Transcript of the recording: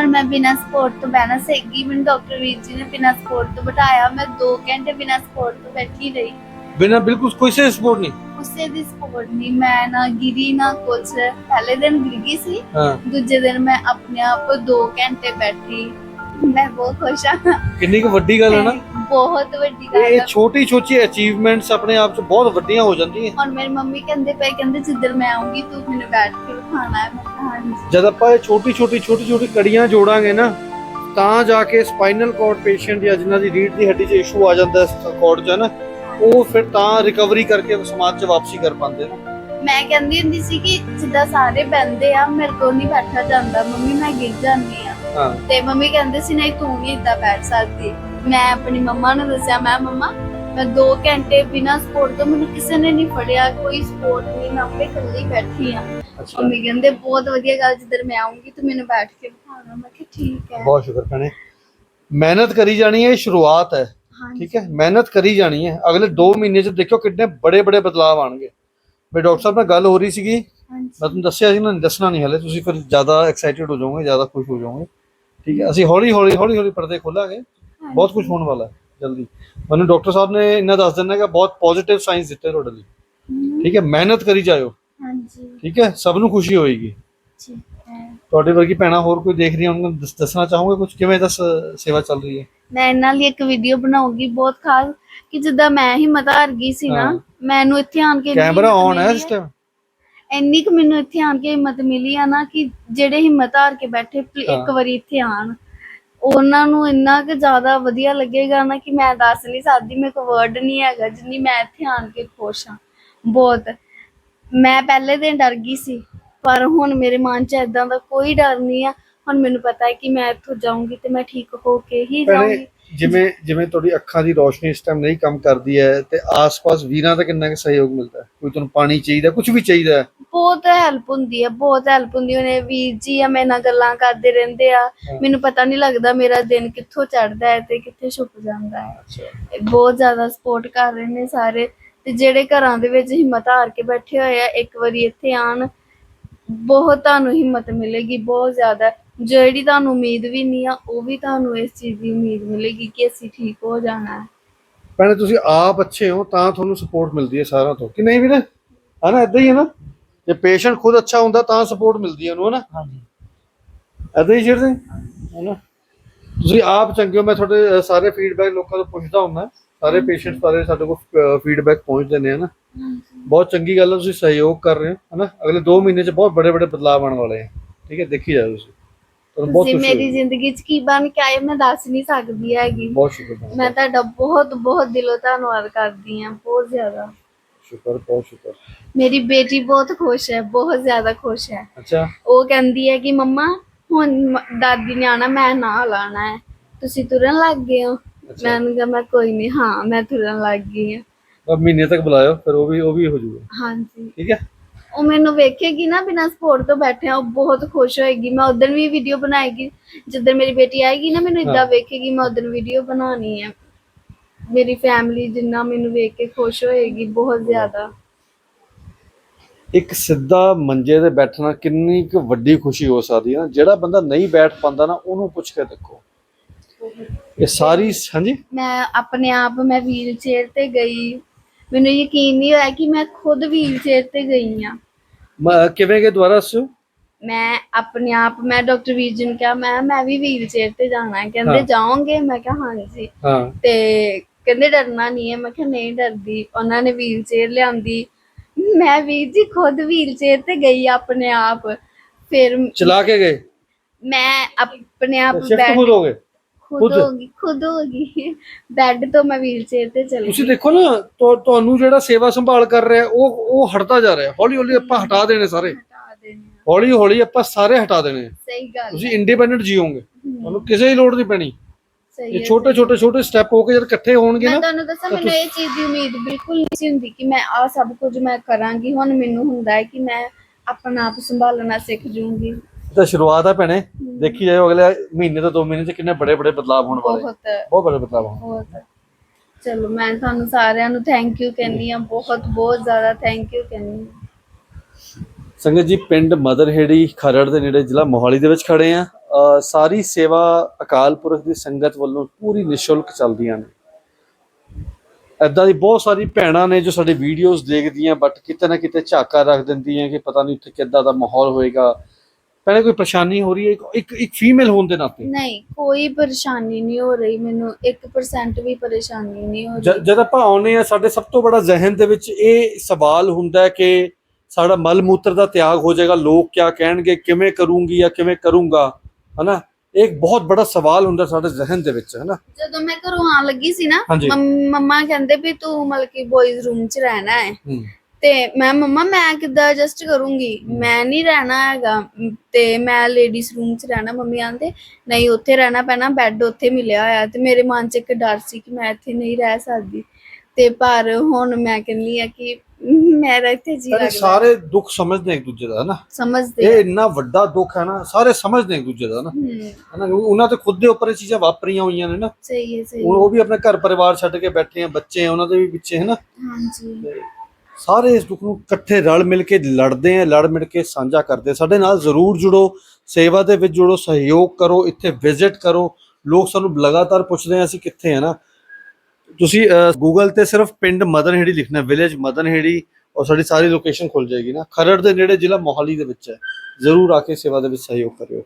ਹੁਣ ਮੈਂ ਬਿਨਾਂ ਸਪੋਰਟ ਤੋਂ ਬਹਿਣਾ ਸਿੱਖੀ ਮੈਨੂੰ ਡਾਕਟਰ ਵੀਰ ਜੀ ਨੇ ਬਿਨਾਂ ਸਪੋਰਟ ਤੋਂ ਬਿਠਾਇਆ। ਮੈਂ 2 ਘੰਟੇ ਬਿਨਾਂ ਸਪੋਰਟ ਤੋਂ ਬੈਠੀ ਰਹੀ। ਬਿਨਾ ਬਿਲਕੁਲ ਕੋਈ ਸੇ ਸਪੋਰਟ ਨਹੀਂ? ਉਸੇ ਦੀ ਸਪੋਰਟ ਨਹੀਂ। ਮੈਂ ਨਾ ਗਿਰੀ ਨਾ ਕੁਛ। ਪਹਿਲੇ ਦਿਨ ਗਿਰ ਗਈ ਸੀ। ਦੂਜੇ ਦਿਨ ਮੈਂ ਆਪਣੇ ਆਪ 2 ਘੰਟੇ ਬੈਠੀ। ਮੈਂ ਬਹੁਤ ਖੁਸ਼ ਹਾਂ। ਕਿੰਨੀ ਕੁ ਵੱਡੀ ਗੱਲ ਹੈ ਨਾ। ਬਹੁਤ ਵੱਡੀ ਗੱਲ ਇਹ ਹੈ ਛੋਟੀ ਛੋਟੀ ਅਚੀਵਮੈਂਟਸ ਆਪਣੇ ਆਪ ਚ ਬਹੁਤ ਵੱਡੀਆਂ ਹੋ ਜਾਂਦੀਆਂ। ਹੁਣ ਮੇਰੀ ਮੰਮੀ ਕਹਿੰਦੇ ਪਏ ਕਹਿੰਦੇ ਜਿੱਦਰ ਮੈਂ ਆਉਂਗੀ ਤੂੰ ਮੈਨੂੰ ਬੈਠ ਕੇ ਖਾਣਾ ਹੈ ਮੈਂ ਕਿਹਾ ਹਾਂਜੀ। ਜਦ ਆਪਾਂ ਇਹ ਛੋਟੀ ਛੋਟੀ ਛੋਟੀ ਛੋਟੀ ਕੜੀਆਂ ਜੋੜਾਂਗੇ ਨਾ ਤਾਂ ਜਾ ਕੇ ਸਪਾਈਨਲ ਕਾਰਡ ਪੇਸ਼ੈਂਟ ਜਾਂ ਜਿਨ੍ਹਾਂ ਦੀ ਰੀੜ ਦੀ ਹੱਡੀ 'ਚ ਇਸ਼ੂ ਆ ਜਾਂਦਾ ਹੈ ਕਾਰਡ 'ਚ ਨਾ ਉਹ ਫਿਰ ਤਾਂ ਰਿਕਵਰੀ ਕਰਕੇ ਸਮਾਜ 'ਚ ਵਾਪਸੀ ਕਰ ਪਾਉਂਦੇ ਨੇ। ਮੈਂ ਕਹਿੰਦੀ ਹੁੰਦੀ ਸੀ ਕਿ ਜਿੱਦਾਂ ਸਾਰੇ ਬੈੰਦੇ ਆ ਮੇਰੇ ਕੋਲ ਨਹੀਂ ਬੈਠਾ ਜਾਂਦਾ ਮੰਮੀ ਮੈਂ ਗਿਰ ਜਾਂਦੀ ਆ। ਹਾਂ। ਤੇ ਮੰਮੀ ਕਹਿੰਦੇ ਸੀ ਨਹੀਂ ਤੂੰ ਨਹੀਂ ਏਦਾਂ ਬੈਠ ਸਕਦੀ। ਮੈਂ ਆਪਣੀ ਮੰਮਾ ਨੂੰ ਦੱਸਿਆ ਮੈਂ ਮੰਮਾ ਮੈਂ 2 ਘੰਟੇ ਬਿਨਾਂ ਸਪੋਰਟ ਤੋਂ ਮੈਨੂੰ ਕਿਸੇ ਨੇ ਨਹੀਂ ਫੜਿਆ ਕੋਈ ਸਪੋਰਟ ਨਹੀਂ ਮੈਂ ਆਪੇ ਇਕੱਲੀ ਬੈਠੀ ਆ ਮੰਮੀ ਕਹਿੰਦੇ ਬਹੁਤ ਵਧੀਆ ਗੱਲ ਜਿੱਧਰ ਮੈਂ ਆਉਂਗੀ ਤੂੰ ਮੈਨੂੰ ਬੈਠ ਕੇ ਬਿਠਾਣਾ ਮੈਂ ਕਿਹਾ ਠੀਕ ਹੈ। ਬਹੁਤ ਸ਼ੁਕਰ ਭੈਣੇ। ਮਿਹਨਤ ਕਰੀ ਜਾਣੀ ਹੈ ਇਹ ਸ਼ੁਰੂਆਤ ਹੈ ਠੀਕ ਹੈ? ਮਿਹਨਤ ਕਰੀ ਜਾਣੀ ਹੈ। ਅਗਲੇ 2 ਮਹੀਨੇ 'ਚ ਦੇਖਿਓ ਕਿੰਨੇ ਬੜੇ ਬੜੇ ਬਦਲਾਅ ਆਣਗੇ ਵੀ ਡਾਕਟਰ ਸਾਹਿਬ ਨਾਲ ਗੱਲ ਹੋ ਰਹੀ ਸੀਗੀ। ਮੈਂ ਤੁਹਾਨੂੰ ਦੱਸਿਆ ਸੀ ਨਾ ਦੱਸਣਾ ਨਹੀਂ ਹਲੇ। ਤੁਸੀਂ ਫਿਰ ਜ਼ਿਆਦਾ ਐਕਸਾਈਟਿਡ ਹੋ ਜਾਓਗੇ ਜ਼ਿਆਦਾ ਖੁਸ਼ ਹੋ ਜਾਓਗੇ। ਠੀਕ ਹੈ? ਅਸੀਂ ਹੌਲੀ ਹੌਲੀ ਹੌਲੀ ਹੌਲੀ ਪਰਦੇ ਖੋਲਾਂਗੇ। ਬਹੁਤ ਕੁਝ ਹੋਣ ਵਾਲਾ ਹੈ ਜਲਦੀ। ਮੈਨੂੰ ਡਾਕਟਰ ਸਾਹਿਬ ਨੇ ਇੰਨਾ ਦੱਸ ਦੇਣਾ ਕਿ ਬਹੁਤ ਪੋਜ਼ਿਟਿਵ ਸਾਈਨਸ ਦਿੱਤੇ ਤੁਹਾਡੇ ਲਈ। ਠੀਕ ਹੈ ਮਿਹਨਤ ਕਰੀ ਜਾਇਓ। ਹਾਂਜੀ। ਠੀਕ ਹੈ ਸਭ ਨੂੰ ਖੁਸ਼ੀ ਹੋਏਗੀ। ਹੈ। ਤੁਹਾਡੇ ਵਰਗੀ ਭੈਣਾਂ ਹੋਰ ਕੋਈ ਦੇਖ ਰਹੀਆਂ ਉਹਨਾਂ ਨੂੰ ਦੱਸ- ਦੱਸਣਾ ਚਾਹੋਗੇ ਕੁਝ ਕਿਵੇਂ ਦਾ ਸੇਵਾ ਚੱਲ ਰਹੀ ਹੈ? ਮੈਂ ਇਹਨਾਂ ਲਈ ਇੱਕ ਵੀਡੀਓ ਬਣਾਉਗੀ ਬਹੁਤ ਖਾਸ ਕਿ ਜਿੱਦਾਂ ਮੈਂ ਹਿੰਮਤ ਹਾਰ ਗਈ ਸੀ ਨਾ ਹਾਂ। ਮੈਨੂੰ ਇੱਥੇ ਆਣ ਕੇ ਕੈਮਰਾ ਔਨ ਹੈ ਇਸ ਟਾਈਮ ਇੰਨੀ ਕੁ ਮੈਨੂੰ ਇੱਥੇ ਆਣ ਕੇ ਹਿੰਮਤ ਮਿਲੀ ਆ ਨਾ ਕਿ ਜਿਹੜੇ ਹਿੰਮਤ ਹਾਰ ਕੇ ਬੈਠੇ ਇੱਕ ਹਾਂ। ਵਾਰੀ ਇੱਥੇ ਆਣ। ਉਹਨਾਂ ਨੂੰ ਇੰਨਾ ਕਿ ਜ਼ਿਆਦਾ ਵਧੀਆ ਲੱਗੇਗਾ ਨਾ ਕਿ ਮੈਂ ਦੱਸ ਨਹੀਂ ਸਕਦੀ, ਮੇਰੇ ਕੋਲ ਵਰਡ ਨਹੀਂ ਹੈਗਾ, ਜਿੰਨੀ ਮੈਂ ਇੱਥੇ ਆਣ ਕੇ ਖੁਸ਼ ਹਾਂ। ਬਹੁਤ। ਮੈਂ ਪਹਿਲੇ ਦਿਨ ਡਰ ਗਈ ਸੀ, ਪਰ ਹੁਣ ਮੇਰੇ ਮਨ 'ਚ ਇਦਾਂ ਦਾ ਕੋਈ ਡਰ ਨਹੀਂ ਆ। ਹੁਣ ਮੈਨੂੰ ਪਤਾ ਹੈ ਕਿ ਮੈਂ ਇੱਥੋਂ ਜਾਊਂਗੀ ਤੇ ਮੈਂ ਠੀਕ ਹੋ ਕੇ ਹੀ ਜਾਊਂਗੀ। ਜਿਵੇਂ ਜਿਵੇਂ ਤੁਹਾਡੀ ਅੱਖਾਂ ਦੀ ਰੋਸ਼ਨੀ ਇਸ ਟਾਈਮ ਨਹੀਂ ਕੰਮ ਕਰਦੀ ਹੈ ਤੇ ਆਸ-ਪਾਸ ਵੀਰਾਂ ਦਾ ਕਿੰਨਾ ਕੁ ਸਹਿਯੋਗ ਮਿਲਦਾ ਹੈ? ਕੋਈ ਤੁਹਾਨੂੰ ਪਾਣੀ ਚਾਹੀਦਾ ਕੁਝ ਵੀ ਚਾਹੀਦਾ ਹੈ? ਬਹੁਤ ਹੈਲਪ ਹੁੰਦੀ ਹੈ ਬਹੁਤ ਹੈਲਪ ਹੁੰਦੀ ਉਹਨੇ ਵੀਰ ਜੀ ਆ ਮੇਰੇ ਨਾਲ ਗੱਲਾਂ ਕਰਦੇ ਰਹਿੰਦੇ ਆ। ਮੈਨੂੰ ਪਤਾ ਨਹੀਂ ਲੱਗਦਾ ਮੇਰਾ ਦਿਨ ਕਿੱਥੋਂ ਚੜਦਾ ਹੈ ਤੇ ਕਿੱਥੇ ਛੁਪ ਜਾਂਦਾ ਹੈ। ਅੱਛਾ। ਬਹੁਤ ਜ਼ਿਆਦਾ ਸਪੋਰਟ ਕਰ ਰਹੇ ਨੇ ਸਾਰੇ। ਤੇ ਜਿਹੜੇ ਘਰਾਂ ਦੇ ਵਿੱਚ ਹਿੰਮਤ ਹਾਰ ਕੇ ਬੈਠੇ ਹੋਏ ਆ ਇੱਕ ਵਾਰੀ ਇੱਥੇ ਆਣ ਬਹੁਤ ਤੁਹਾਨੂੰ ਹਿੰਮਤ ਮਿਲੇਗੀ ਬਹੁਤ ਜ਼ਿਆਦਾ। ਜਿਹੜੀ ਤੁਹਾਨੂੰ ਉਮੀਦ ਵੀ ਨਹੀਂ ਆ ਉਹ ਵੀ ਤੁਹਾਨੂੰ ਇਸ ਚੀਜ਼ ਦੀ ਉਮੀਦ ਮਿਲੇਗੀ ਕਿ ਅਸੀਂ ਠੀਕ ਹੋ ਜਾਣਾ ਹੈ। ਭੈਣੇ ਤੁਸੀਂ ਆਪ ਅੱਛੇ ਹੋ ਤਾਂ ਤੁਹਾਨੂੰ ਸਪੋਰਟ ਮਿਲਦੀ ਹੈ ਸਾਰਿਆਂ ਤੋਂ। ਕਿ ਨਹੀਂ ਵੀਰੇ? ਹਨਾ ਇਦਾਂ ਹੀ ਹੈ ਨਾ? ਜੇ ਪੇਸ਼ੈਂਟ ਖੁਦ ਅੱਛਾ ਹੁੰਦਾ ਤਾਂ ਸਪੋਰਟ ਮਿਲਦੀ ਹੈ ਉਹਨੂੰ ਹਨਾ? ਹਾਂਜੀ। ਇਦਾਂ ਹੀ ਛੇੜਦੇ ਹਨਾ ਤੁਸੀਂ ਆਪ ਚੰਗੇ ਹੋ ਮੈਂ ਤੁਹਾਡੇ ਅ, ਸਾਰੇ ਫੀਡਬੈਕ ਲੋਕਾਂ ਤੋਂ ਪੁੱਛਦਾ ਹੁੰਦਾ ਸਾਰੇ ਪੇਸ਼ੈਂਟ ਸਾਰੇ ਸਾਡੇ ਕੋਲ ਫੀਡਬੈਕ ਪਹੁੰਚਦੇ ਨੇ ਹਨਾ? ਬਹੁਤ ਚੰਗੀ ਗੱਲ ਹੈ ਤੁਸੀਂ ਸਹਿਯੋਗ ਕਰ ਰਹੇ ਹੋ ਹਨਾ? ਅਗਲੇ 2 ਮਹੀਨੇ ਚ ਬਹੁਤ ਬੜੇ ਬੜੇ ਬਦਲਾਅ ਆਉਣ ਵਾਲੇ ਆ। ਠੀਕ ਹੈ ਦੇਖੀ ਜਾਓ ਤੁਸੀਂ। ਤੁਹਾਨੂੰ ਬਹੁਤ ਤੁਸੀਂ ਖੁਸ਼ੀ ਮੇਰੀ। ਜ਼ਿੰਦਗੀ 'ਚ ਕੀ ਬਣ ਕੇ ਆਏ ਮੈਂ ਦੱਸ ਨਹੀਂ ਸਕਦੀ ਹੈਗੀ। ਬਹੁਤ ਸ਼ੁਕਰ ਮੈਂ ਤੁਹਾਡਾ ਬਹੁਤ ਬਹੁਤ ਦਿਲੋਂ ਧੰਨਵਾਦ ਕਰਦੀ ਹਾਂ ਬਹੁਤ ਜ਼ਿਆਦਾ। ਸ਼ੁਕਰ ਬਹੁਤ ਸ਼ੁਕਰ। ਮੇਰੀ ਬੇਟੀ ਬਹੁਤ ਖੁਸ਼ ਹੈ ਬਹੁਤ ਜ਼ਿਆਦਾ ਖੁਸ਼ ਹੈ। ਅੱਛਾ। ਉਹ ਕਹਿੰਦੀ ਹੈ ਕਿ ਮੰਮਾ ਹੁਣ ਮ- ਦਾਦੀ ਨੇ ਆਣਾ ਮੈਂ ਨਾਲ ਆਣਾ ਹੈ। ਤੁਸੀਂ ਤੁਰਨ ਲੱਗ ਗਏ ਹੋ। ਮੈਂ ਉਹਨੂੰ ਕਿਹਾ ਮੈਂ ਕੋਈ ਨਹੀਂ ਹਾਂ ਮੈਂ ਤੁਰਨ ਲੱਗ ਗਈ ਹਾਂ। ਮਹੀਨੇ ਤੱਕ ਬੁਲਾਇਓ ਫਿਰ ਉਹ ਵੀ ਉਹ ਵੀ ਹੋ ਜਾਊਗਾ ਹਾਂਜੀ। ਠੀਕ ਹੈ। ਉਹ ਮੈਨੂੰ ਵੇਖੇਗੀ ਨਾ ਬਿਨਾਂ ਸਪੋਰਟ ਤੋਂ ਬੈਠਿਆ ਉਹ ਬਹੁਤ ਖੁਸ਼ ਹੋਏਗੀ। ਮੈਂ ਉਦੋਂ ਵੀ ਵੀਡੀਓ ਬਣਾਏਗੀ। ਜਦੋਂ ਮੇਰੀ ਬੇਟੀ ਆਏਗੀ ਨਾ ਮੈਨੂੰ। ਇਦਾਂ ਵੇਖੇਗੀ ਮੈਂ ਉਦੋਂ ਵੀਡੀਓ ਬਣਾਉਣੀ ਹੈ ਮੇਰੀ ਫੈਮਿਲੀ ਜਿੰਨਾ ਮੈਨੂੰ ਵੇਖ ਕੇ ਖੁਸ਼ ਹੋਏਗੀ ਬਹੁਤ ਜ਼ਿਆਦਾ। ਇੱਕ ਸਿੱਧਾ ਮੰਜੇ ਤੇ ਬੈਠਣਾ ਕਿੰਨੀ ਕੁ ਵੱਡੀ ਖੁਸ਼ੀ ਹੋ ਸਕਦੀ ਹੈ ਨਾ? ਜਿਹੜਾ ਬੰਦਾ ਨਹੀਂ ਬੈਠ ਪਾਉਂਦਾ ਨਾ ਉਹਨੂੰ ਪੁੱਛ ਕੇ ਦੇਖੋ। ਇਹ ਸਾਰੀ ਹਾਂਜੀ? ਮੈਂ ਆਪਣੇ ਆਪ ਮੈਂ ਵੀਲ ਚੇਅਰ ਤੇ ਗਈ। ਮੈਨੂੰ ਯਕੀਨ ਨਹੀਂ ਹੋਇਆ ਕਿ ਮੈਂ ਖੁਦ ਵੀਲ ਚੇਅਰ ਤੇ ਗਈ ਆ ਮ- ਕਿਵੇਂ ਗਏ ਦੁਬਾਰਾ ਦੱਸਿਓ? ਮੈਂ ਆਪਣੇ ਆਪ ਮੈਂ ਡਾਕਟਰ ਵੀਰ ਜੀ ਨੂੰ ਕਿਹਾ ਮੈਂ ਮੈਂ ਵੀ ਵੀਲ ਚੇਅਰ ਤੇ ਜਾਣਾ ਹੈ। ਕਹਿੰਦੇ ਹਾਂ। ਜਾਓਗੇ? ਮੈਂ ਕਿਹਾ ਹਾਂਜੀ। ਹਾਂ। ਤੇ ਕਹਿੰਦੇ ਡਰਨਾ ਨਹੀਂ ਹੈ। ਮੈਂ ਕਿਹਾ ਨਹੀਂ ਡਰਦੀ। ਉਹਨਾਂ ਨੇ ਵੀਲ ਚੇਅਰ ਲਿਆਂਦੀ। ਮੈਂ ਵੀਰ ਜੀ ਖੁਦ ਵੀਲ ਚੇਅਰ ਤੇ ਗਈ ਆਪਣੇ ਆਪ। ਫਿਰ ਚਲਾ ਕੇ ਗਏ? ਮੈਂ ਆਪਣੇ ਆਪ ਸ਼ਿਫਟ ਬੈਠ ਖੁਦ ਹੋ ਗਏ? ਖੁਦ ਖੁਦ? ਹੋ ਗਈ ਖੁਦ ਹੋ ਗਈ। ਬੈੱਡ ਤੋਂ ਮੈਂ ਵੀਲ ਚੇਅਰ ਤੇ ਚਲੀ ਤੁਸੀਂ ਗਈ। ਦੇਖੋ ਨਾ ਤੁਹਾ- ਤੁਹਾਨੂੰ ਜਿਹੜਾ ਸੇਵਾ ਸੰਭਾਲ ਕਰ ਰਿਹਾ ਉਹ ਉਹ ਹਟਦਾ ਜਾ ਰਿਹਾ। ਹੌਲੀ ਹੌਲੀ ਆਪਾਂ ਹਟਾ ਦੇਣੇ ਸਾਰੇ। ਹਟਾ ਦੇਣੇ ਆ। ਹੌਲੀ ਹੌਲੀ ਆਪਾਂ ਸਾਰੇ ਹਟਾ ਦੇਣੇ। ਆ। ਸਹੀ ਗੱਲ ਤੁਸੀਂ ਇੰਡੀਪੈਂਡੈਂਟ ਜੀਓਗੇ ਤੁਹਾਨੂੰ ਕਿਸੇ ਦੀ ਲੋੜ ਨਹੀਂ ਪੈਣੀ। ਸਹੀ ਇਹ ਹੈ, ਛੋਟੇ ਛੋਟੇ ਛੋਟੇ ਸਟੈਪ ਹੋ ਕੇ ਜਦ ਇਕੱਠੇ ਹੋਣਗੇ ਮੈਂ ਨਾ ਤੁਹਾਨੂੰ ਦੱਸਾਂ ਮੈਨੂੰ ਇਹ ਚੀਜ਼ ਦੀ ਉਮੀਦ ਬਿਲਕੁਲ ਨਹੀਂ ਸੀ ਹੁੰਦੀ ਕਿ ਮੈਂ ਆ ਸਭ ਕੁਝ ਮੈਂ ਕਰਾਂਗੀ। ਹੁਣ ਮੈਨੂੰ ਹੁੰਦਾ ਹੈ ਕਿ ਮੈਂ ਆਪਣਾ ਆਪ ਸੰਭਾਲਣਾ ਸਿੱਖ ਜੂੰਗੀ ਤਾਂ ਸ਼ੁਰੂਆਤ ਹੈ ਭੈਣੇ ਦੇਖੀ ਜਾਓ ਅਗਲੇ ਮਹੀਨੇ ਤੋਂ 2 ਮਹੀਨੇ ਚ ਕਿੰਨੇ ਬੜੇ ਬੜੇ ਬਦਲਾਅ ਹੋਣ ਵਾਲੇ। ਬਹੁਤ ਬਹੁਤ ਬੜੇ ਬਦਲਾਅ ਹੋਣ। ਬਹੁਤ ਚਲੋ ਮੈਂ ਤੁਹਾਨੂੰ ਸਾਰਿਆਂ ਨੂੰ ਥੈਂਕ ਯੂ ਕਹਿੰਦੀ ਆ ਬਹੁਤ ਬਹੁਤ ਜ਼ਿਆਦਾ ਥੈਂਕ ਯੂ ਕਹਿੰਦੀ ਸੰਗਤ ਜੀ ਪਿੰਡ ਮਦਰਹੇੜੀ ਖਰੜ ਦੇ ਨੇੜੇ ਜ਼ਿਲ੍ਹਾ ਮੋਹਾਲੀ ਦੇ ਵਿੱਚ ਖੜੇ ਆ ਸਾਰੀ ਸੇਵਾ ਅਕਾਲ ਪੁਰਖ ਦੀ ਸੰਗਤ ਵੱਲੋਂ ਪੂਰੀ ਨਿਸ਼ੁਲਕ ਚੱਲਦੀਆਂ ਨੇ। ਏਦਾਂ ਦੀ ਬਹੁਤ ਸਾਰੀ ਭੈਣਾਂ ਨੇ ਜੋ ਸਾਡੇ ਵੀਡੀਓਜ਼ ਦੇਖਦੀਆਂ ਬਟ ਕਿਤੇ ਨਾ ਕਿਤੇ ਝਾਕਾ ਰੱਖ ਦਿੰਦੀਆਂ ਕਿ ਪਤਾ ਨਹੀਂ ਉੱਥੇ ਕਿੱਦਾਂ ਦਾ ਮਾਹੌਲ ਹੋਏਗਾ। ਪਹਿਲੇ ਕੋਈ ਪਰੇਸ਼ਾਨੀ ਹੋ ਰਹੀ ਹੈ? ਇੱਕ- ਇੱਕ ਇੱਕ ਫੀਮੇਲ ਹੋਣ ਦੇ ਨਾਤੇ? ਨਹੀਂ ਕੋਈ ਪਰੇਸ਼ਾਨੀ ਨਹੀਂ ਹੋ ਰਹੀ ਮੈਨੂੰ। 1% ਵੀ ਪਰੇਸ਼ਾਨੀ ਨਹੀਂ ਹੋ ਜ- ਰਹੀ। ਜਦ ਆਪਾਂ ਆਉਨੇ ਆ ਸਾਡੇ ਸਭ ਤੋਂ ਬੜਾ ਜ਼ਿਹਨ ਦੇ ਵਿੱਚ ਇਹ ਸਵਾਲ ਹੁੰਦਾ ਹੈ ਕਿ ਸਾਡਾ ਮਲ ਮੂਤਰ ਦਾ ਤਿਆਗ ਹੋ ਜਾਏਗਾ ਲੋਕ ਕਿਆ ਕਹਿਣਗੇ ਕਿਵੇਂ ਕਰੂੰਗੀ ਜਾਂ ਕਿਵੇਂ ਕਰੂੰਗਾ ਹਨਾ? ਇਹ ਇੱਕ ਬਹੁਤ ਬੜਾ ਸਵਾਲ ਹੁੰਦਾ ਸਾਡੇ ਜ਼ਿਹਨ ਦੇ ਵਿੱਚ ਹਨਾ? ਜਦੋਂ ਮੈਂ ਘਰੋਂ ਆਣ ਲੱਗੀ ਸੀ ਨਾ ਹਾਂਜੀ। ਮੰਮ- ਮੰਮਾ ਕਹਿੰਦੇ ਵੀ ਤੂੰ ਮਤਲਬ ਕਿ ਬॉयਜ਼ ਰੂਮ 'ਚ ਰਹਿਣਾ ਹੈ। ਹੂੰ। ਤੇ ਮੈਂ ਮੰਮਾ ਮੈਂ ਕਿੱਦਾਂ ਐਡਜਸਟ ਕਰੂੰਗੀ? ਮੈਂ ਨਹੀਂ ਰਹਿਣਾ ਹੈਗਾ। ਤੇ ਮੈਂ ਲੇਡੀਜ਼ ਰੂਮ 'ਚ ਰਹਿਣਾ ਮੰਮੀ ਆਂਦੇ ਨਹੀਂ ਉੱਥੇ ਰਹਿਣਾ ਪੈਣਾ ਬੈੱਡ ਉੱਥੇ ਮਿਲਿਆ ਹੋਇਆ। ਤੇ ਮੇਰੇ ਮਨ 'ਚ ਇੱਕ ਡਰ ਸੀ ਕਿ ਮੈਂ ਇੱਥੇ ਨਹੀਂ ਰਹਿ ਸਕਦੀ। ਤੇ ਪਰ ਹੁਣ ਮੈਂ ਕਹਿੰਦੀ ਆ ਕਿ ਮੇਰਾ ਇੱਥੇ ਜੀ ਲੱਗਦਾ। ਸਾਰੇ ਦੁੱਖ ਸਮਝਦੇ ਇੱਕ ਦੂਜੇ ਦਾ ਹਨਾ? ਸਮਝਦੇ ਇਹ ਆ। ਇੰਨਾ ਵੱਡਾ ਦੁੱਖ ਹੈ ਨਾ ਸਾਰੇ ਸਮਝਦੇ ਇੱਕ ਦੂਜੇ ਦਾ ਨਾ ਹੂੰ। ਹਨਾ ਕਿਉਂਕਿ ਉਹਨਾਂ ਤੇ ਖੁਦ ਦੇ ਉੱਪਰ ਇਹ ਚੀਜ਼ਾਂ ਵਾਪਰੀਆਂ ਹੋਈਆਂ ਨੇ ਨਾ। ਸਹੀ ਹੈ ਸਹੀ ਹੁਣ ਹੈ। ਉਹ ਵੀ ਆਪਣੇ ਘਰ ਪਰਿਵਾਰ ਛੱਡ ਕੇ ਬੈਠੇ ਆ ਬੱਚੇ ਆ ਉਹਨਾਂ ਦੇ ਵੀ ਪਿੱਛੇ ਹਨਾ? ਹਾਂਜੀ। ਸਾਰੇ ਇਸ ਦੁੱਖ ਨੂੰ ਇਕੱਠੇ ਰਲ ਮਿਲ ਕੇ ਲੜਦੇ ਆ, ਲੜ ਮਿਲ ਕੇ ਸਾਂਝਾ ਕਰਦੇ ਸਾਡੇ ਨਾਲ ਜ਼ਰੂਰ ਜੁੜੋ, ਸੇਵਾ ਦੇ ਵਿੱਚ ਜੁੜੋ, ਸਹਿਯੋਗ ਕਰੋ, ਇੱਥੇ ਵਿਜ਼ਿਟ ਕਰੋ। ਲੋਕ ਸਾਨੂੰ ਲਗਾਤਾਰ ਪੁੱਛਦੇ ਆ, ਅਸੀਂ ਕਿੱਥੇ ਆ ਨਾ। ਤੁਸੀਂ ਗੂਗਲ ਤੇ ਸਿਰਫ ਪਿੰਡ ਮਦਨਹੇੜੀ ਲਿਖਣਾ ਵਿਲੇਜ ਮਦਨਹੇੜੀ ਔਰ ਸਾਡੀ ਸਾਰੀ ਲੋਕੇਸ਼ਨ ਖੁੱਲ ਜਾਏਗੀ ਨਾ। ਖਰੜ ਦੇ ਨੇੜੇ ਜ਼ਿਲ੍ਹਾ ਮੋਹਾਲੀ ਦੇ ਵਿੱਚ ਹੈ। ਜ਼ਰੂਰ ਆ ਕੇ ਸੇਵਾ ਦੇ ਵਿੱਚ ਸਹਿਯੋਗ ਕਰਿਓ।